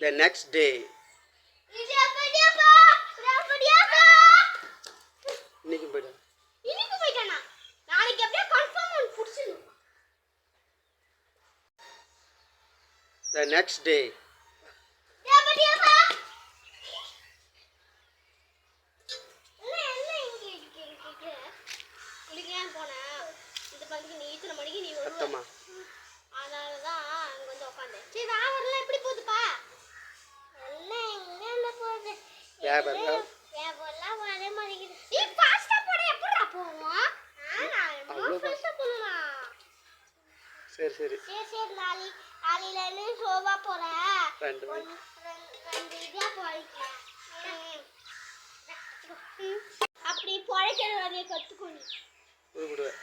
The next day. இன்னைக்கு போயிட்டேன் இன்னைக்கு போயிட்டேனா நாளைக்கு அப்படியே கன்ஃபார்ம் ஒன் புடிச்சிடும் The next day. Yeah, but yeah. இந்த மணிக்கு நீ இத்தனை மணிக்கு நீ வருவ. அதனால தான் அங்கே வந்து உட்காந்தேன் சரி வியாபாரம்லாம் எப்படி போகுதுப்பா? எல்லாம் எங்கேருந்து போகுது? வியாபாரம் வியாபாரம்லாம் வர மாட்டேங்குது நீ ஃபாஸ்ட்டாக போட எப்படிடா போவோம்? நான் அவ்வளோ ஃபாஸ்ட்டாக போகலாம்? சரி சரி. சரி சரி நாளை நாளையிலேருந்து ஷோவாக போகிறேன் ரெண்டு மணி ரெண்டு இதாக பழைக்கிறேன் அப்படி பழைக்கிற வரைய உருப்பிடுவேன்